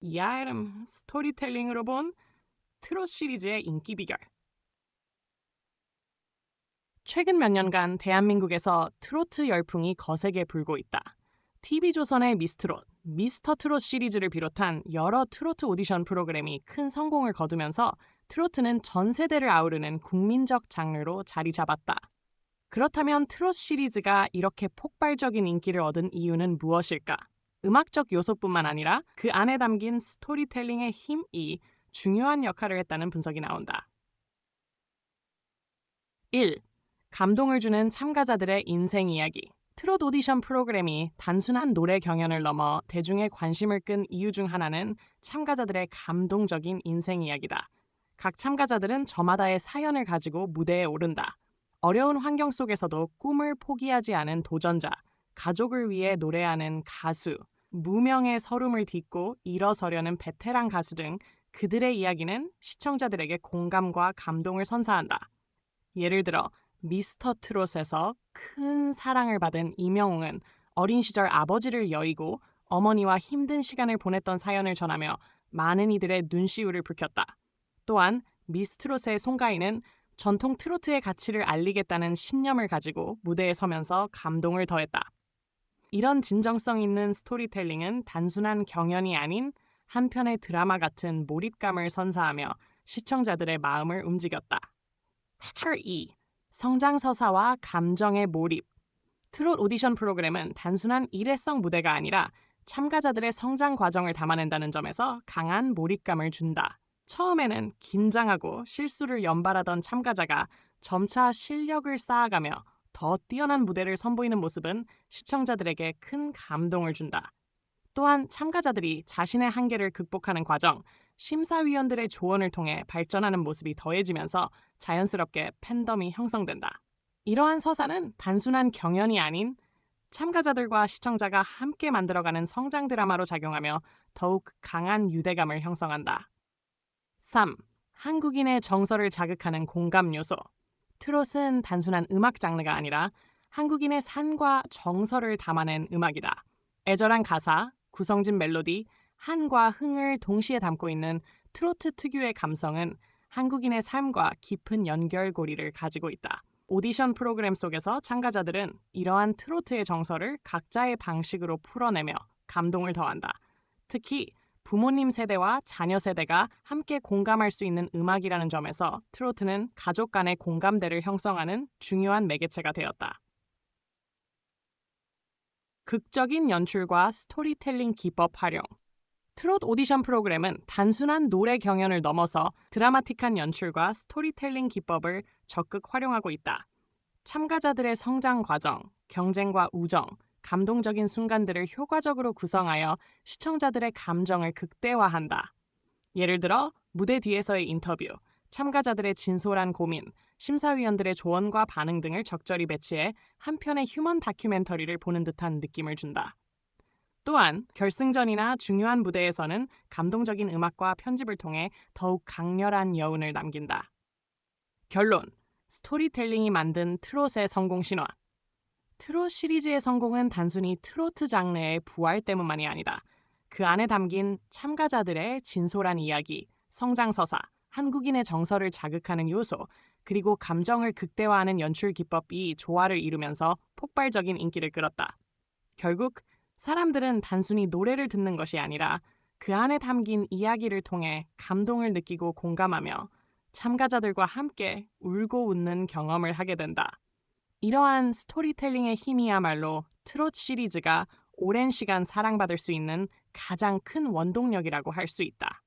이아름 스토리텔링으로 본 트롯 시리즈의 인기 비결. 최근 몇 년간 대한민국에서 트로트 열풍이 거세게 불고 있다. TV조선의 미스트롯, 미스터 트롯 시리즈를 비롯한 여러 트로트 오디션 프로그램이 큰 성공을 거두면서 트로트는 전 세대를 아우르는 국민적 장르로 자리 잡았다. 그렇다면 트롯 시리즈가 이렇게 폭발적인 인기를 얻은 이유는 무엇일까? 음악적 요소뿐만 아니라 그 안에 담긴 스토리텔링의 힘이 중요한 역할을 했다는 분석이 나온다. 1. 감동을 주는 참가자들의 인생 이야기. 트롯 오디션 프로그램이 단순한 노래 경연을 넘어 대중의 관심을 끈 이유 중 하나는 참가자들의 감동적인 인생 이야기다. 각 참가자들은 저마다의 사연을 가지고 무대에 오른다. 어려운 환경 속에서도 꿈을 포기하지 않은 도전자, 가족을 위해 노래하는 가수, 무명의 서름을 딛고 일어서려는 베테랑 가수 등 그들의 이야기는 시청자들에게 공감과 감동을 선사한다. 예를 들어 미스터 트롯에서 큰 사랑을 받은 이명웅은 어린 시절 아버지를 여의고 어머니와 힘든 시간을 보냈던 사연을 전하며 많은 이들의 눈시울을 붉혔다. 또한 미스트롯의 송가인은 전통 트로트의 가치를 알리겠다는 신념을 가지고 무대에 서면서 감동을 더했다. 이런 진정성 있는 스토리텔링은 단순한 경연이 아닌 한 편의 드라마 같은 몰입감을 선사하며 시청자들의 마음을 움직였다. 해커 2. 성장 서사와 감정의 몰입 트롯 오디션 프로그램은 단순한 일회성 무대가 아니라 참가자들의 성장 과정을 담아낸다는 점에서 강한 몰입감을 준다. 처음에는 긴장하고 실수를 연발하던 참가자가 점차 실력을 쌓아가며 더 뛰어난 무대를 선보이는 모습은 시청자들에게 큰 감동을 준다. 또한 참가자들이 자신의 한계를 극복하는 과정, 심사위원들의 조언을 통해 발전하는 모습이 더해지면서 자연스럽게 팬덤이 형성된다. 이러한 서사는 단순한 경연이 아닌 참가자들과 시청자가 함께 만들어가는 성장 드라마로 작용하며 더욱 강한 유대감을 형성한다. 3. 한국인의 정서를 자극하는 공감 요소. 트롯은 단순한 음악 장르가 아니라 한국인의 삶과 정서를 담아낸 음악이다. 애절한 가사, 구성진 멜로디, 한과 흥을 동시에 담고 있는 트로트 특유의 감성은 한국인의 삶과 깊은 연결고리를 가지고 있다. 오디션 프로그램 속에서 참가자들은 이러한 트로트의 정서를 각자의 방식으로 풀어내며 감동을 더한다. 특히 부모님 세대와 자녀 세대가 함께 공감할 수 있는 음악이라는 점에서 트로트는 가족 간의 공감대를 형성하는 중요한 매개체가 되었다. 극적인 연출과 스토리텔링 기법 활용. 트롯 오디션 프로그램은 단순한 노래 경연을 넘어서 드라마틱한 연출과 스토리텔링 기법을 적극 활용하고 있다. 참가자들의 성장 과정, 경쟁과 우정, 감동적인 순간들을 효과적으로 구성하여 시청자들의 감정을 극대화한다. 예를 들어 무대 뒤에서의 인터뷰, 참가자들의 진솔한 고민, 심사위원들의 조언과 반응 등을 적절히 배치해 한 편의 휴먼 다큐멘터리를 보는 듯한 느낌을 준다. 또한 결승전이나 중요한 무대에서는 감동적인 음악과 편집을 통해 더욱 강렬한 여운을 남긴다. 결론 스토리텔링이 만든 트롯의 성공 신화. 트롯 시리즈의 성공은 단순히 트로트 장르의 부활 때문만이 아니다. 그 안에 담긴 참가자들의 진솔한 이야기, 성장서사, 한국인의 정서를 자극하는 요소, 그리고 감정을 극대화하는 연출 기법이 조화를 이루면서 폭발적인 인기를 끌었다. 결국 사람들은 단순히 노래를 듣는 것이 아니라 그 안에 담긴 이야기를 통해 감동을 느끼고 공감하며 참가자들과 함께 울고 웃는 경험을 하게 된다. 이러한 스토리텔링의 힘이야말로 트롯 시리즈가 오랜 시간 사랑받을 수 있는 가장 큰 원동력이라고 할 수 있다.